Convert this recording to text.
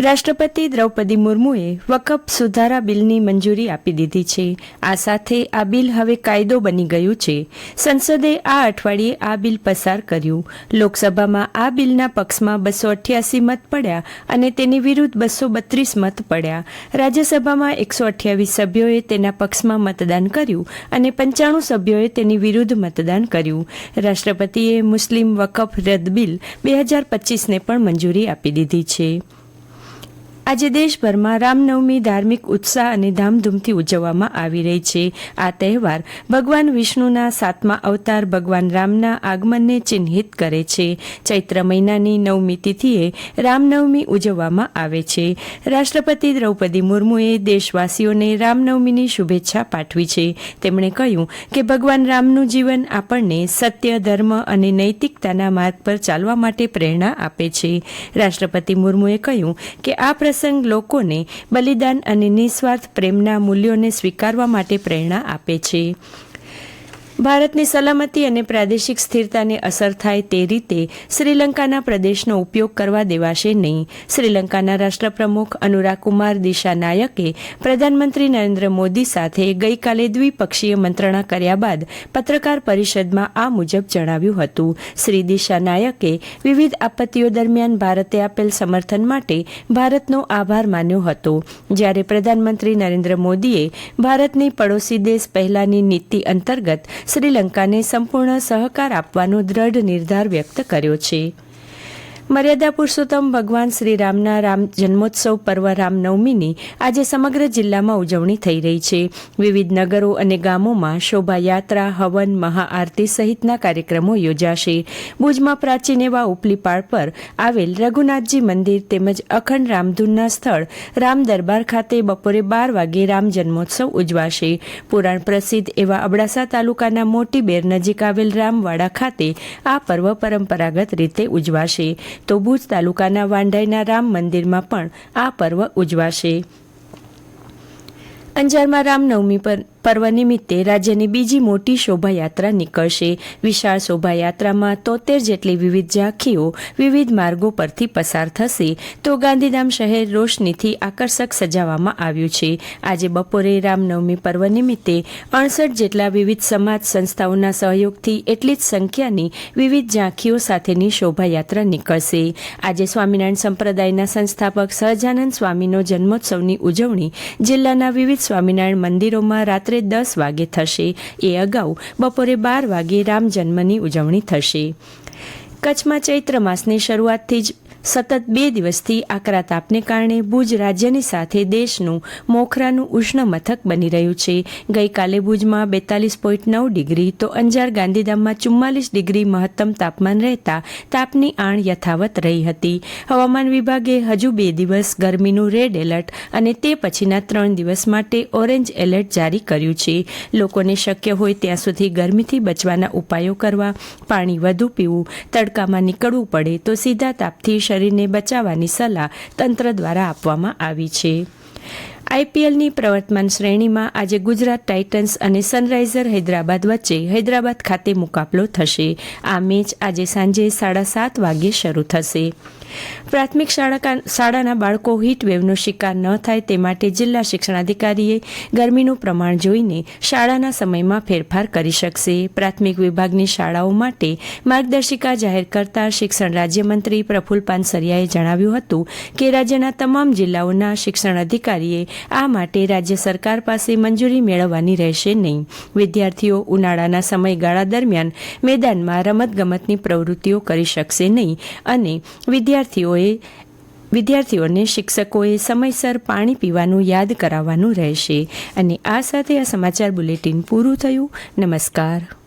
રાષ્ટ્રપતિ દ્રૌપદી મુર્મુએ વકફ સુધારા બિલની મંજૂરી આપી દીધી છે. આ સાથે આ બિલ હવે કાયદો બની ગયું છે. સંસદે આ અઠવાડિયે આ બિલ પસાર કર્યું. લોકસભામાં આ બિલના પક્ષમાં બસો અઠ્યાસી મત પડ્યા અને તેની વિરુદ્ધ બસો બત્રીસ મત પડ્યા. રાજ્યસભામાં એકસો અઠ્યાવીસ સભ્યોએ તેના પક્ષમાં મતદાન કર્યું અને પંચાણું સભ્યોએ તેની વિરુદ્ધ મતદાન કર્યું. રાષ્ટ્રપતિએ મુસ્લિમ વકફ રદ બિલ બે હજાર પચીસને પણ મંજૂરી આપી દીધી છે. આજે દેશભરમાં રામનવમી ધાર્મિક ઉત્સાહ અને ધામધૂમથી ઉજવવામાં આવી રહી છે. આ તહેવાર ભગવાન વિષ્ણુના સાતમા અવતાર ભગવાન રામના આગમનને ચિહ્નિત કરે છે. ચૈત્ર મહિનાની નવમી તિથિએ રામનવમી ઉજવવામાં આવે છે. રાષ્ટ્રપતિ દ્રૌપદી મુર્મુએ દેશવાસીઓને રામનવમીની શુભેચ્છા પાઠવી છે. તેમણે કહ્યું કે ભગવાન રામનું જીવન આપણને સત્ય, ધર્મ અને નૈતિકતાના માર્ગ પર ચાલવા માટે પ્રેરણા આપે છે. રાષ્ટ્રપતિ મુર્મુએ કહ્યું કે આ પ્રસંગ લોકોને બલિદાન અને નિસ્વાર્થ પ્રેમના મૂલ્યોને સ્વીકારવા માટે પ્રેરણા આપે છે. ભારતની સલામતી અને પ્રાદેશિક સ્થિરતાને અસર થાય તે રીતે શ્રીલંકાના પ્રદેશનો ઉપયોગ કરવા દેવાશે નહીં. શ્રીલંકાના રાષ્ટ્રપ્રમુખ અનુરાગ કુમાર દિશા નાયકે પ્રધાનમંત્રી નરેન્દ્ર મોદી સાથે ગઈકાલે દ્વિપક્ષીય મંત્રણા કર્યા બાદ પત્રકાર પરિષદમાં આ મુજબ જણાવ્યું હતું. શ્રી દિશા નાયકે વિવિધ આપત્તિઓ દરમિયાન ભારતે આપેલ સમર્થન માટે ભારતનો આભાર માન્યો હતો. જ્યારે પ્રધાનમંત્રી નરેન્દ્ર મોદીએ ભારતની પડોશી દેશ પહેલાની નીતિ અંતર્ગત શ્રીલંકાને સંપૂર્ણ સહકાર આપવાનો દ્રઢ નિર્ધાર વ્યક્ત કર્યો છે. મર્યાદા પુરુષોત્તમ ભગવાન શ્રી રામના રામ જન્મોત્સવ પર્વ રામનવમીની આજે સમગ્ર જિલ્લામાં ઉજવણી થઈ રહી છે. વિવિધ નગરો અને ગામોમાં શોભાયાત્રા, હવન, મહાઆરતી સહિતના કાર્યક્રમો યોજાશે. ભુજમાં પ્રાચીન એવા ઉપલીપાળ પર આવેલ રઘુનાથજી મંદિર તેમજ અખંડ રામધૂનના સ્થળ રામ દરબાર ખાતે બપોરે બાર વાગે રામ જન્મોત્સવ ઉજવાશે. પુરાણ પ્રસિદ્ધ એવા અબડાસા તાલુકાના મોટી બેર નજીક આવેલ રામવાડા ખાતે આ પર્વ પરંપરાગત રીતે ઉજવાશે. તો ભુજ તાલુકાના વાંઢાઈના રામ મંદિરમાં પણ આ પર્વ ઉજવાશે. અંજારમાં રામનવમી પર પર્વ નિમિત્તે રાજ્યની બીજી મોટી શોભાયાત્રા નીકળશે. વિશાળ શોભાયાત્રામાં તોતેર જેટલી વિવિધ ઝાંખીઓ વિવિધ માર્ગો પરથી પસાર થશે. તો ગાંધીધામ શહેર રોશનીથી આકર્ષક સજાવવામાં આવ્યું છે. આજે બપોરે રામનવમી પર્વ નિમિત્તે અડસઠ જેટલા વિવિધ સમાજ સંસ્થાઓના સહયોગથી એટલી જ સંખ્યાની વિવિધ ઝાંખીઓ સાથેની શોભાયાત્રા નીકળશે. આજે સ્વામિનારાયણ સંપ્રદાયના સંસ્થાપક સહજાનંદ સ્વામીનો જન્મોત્સવની ઉજવણી જિલ્લાના વિવિધ સ્વામિનારાયણ મંદિરોમાં રાત્રે રાત્રે દસ વાગે થશે. એ અગાઉ બપોરે બાર વાગે રામ જન્મની ઉજવણી થશે. કચ્છમાં ચૈત્ર માસની શરૂઆતથી જ સતત બે દિવસથી આકરા તાપને કારણે ભુજ રાજ્યની સાથે દેશનું મોખરાનું ઉષ્ણ મથક બની રહ્યું છે. ગઈકાલે ભુજમાં બેતાલીસ પોઈન્ટ નવ ડિગ્રી તો અંજાર ગાંધીધામમાં ચુમ્માલીસ ડિગ્રી મહત્તમ તાપમાન રહેતા તાપની આણ યથાવત રહી હતી. હવામાન વિભાગે હજુ બે દિવસ ગરમીનું રેડ એલર્ટ અને તે પછીના ત્રણ દિવસ માટે ઓરેન્જ એલર્ટ જારી કર્યું છે. લોકોને શક્ય હોય ત્યાં સુધી ગરમીથી બચવાના ઉપાયો કરવા, પાણી વધુ પીવું, તડકામાં નીકળવું પડે તો સીધા તાપથી શરીરને બચાવવાની સલાહ તંત્ર દ્વારા આપવામાં આવી છે. આઈપીએલની પ્રવર્તમાન શ્રેણીમાં આજે ગુજરાત ટાઇટન્સ અને સનરાઇઝર હૈદરાબાદ વચ્ચે હૈદરાબાદ ખાતે મુકાબલો થશે. આ મેચ આજે સાંજે સાડા સાત વાગ્યે શરૂ થશે. પ્રાથમિક શાળા શાળાના બાળકો વેવનો શિકાર ન થાય તે માટે જિલ્લા શિક્ષણાધિકારીએ ગરમીનું પ્રમાણ જોઈને શાળાના સમયમાં ફેરફાર કરી શકશે. પ્રાથમિક વિભાગની શાળાઓ માટે માર્ગદર્શિકા જાહેર કરતા શિક્ષણ રાજ્યમંત્રી પ્રફુલ પાનસરિયાએ જણાવ્યું હતું કે રાજ્યના તમામ જિલ્લાઓના શિક્ષણ અધિકારીએ આ માટે રાજ્ય સરકાર પાસે મંજૂરી મેળવવાની રહેશે નહીં. વિદ્યાર્થીઓ ઉનાળાના સમયગાળા દરમિયાન મેદાનમાં રમતગમતની પ્રવૃત્તિઓ કરી શકશે નહીં અને વિદ્યાર્થીઓએ વિદ્યાર્થીઓને શિક્ષકોએ સમયસર પાણી પીવાનું યાદ કરાવવાનું રહેશે. અને આ સાથે આ સમાચાર બુલેટિન પૂરું થયું. નમસ્કાર.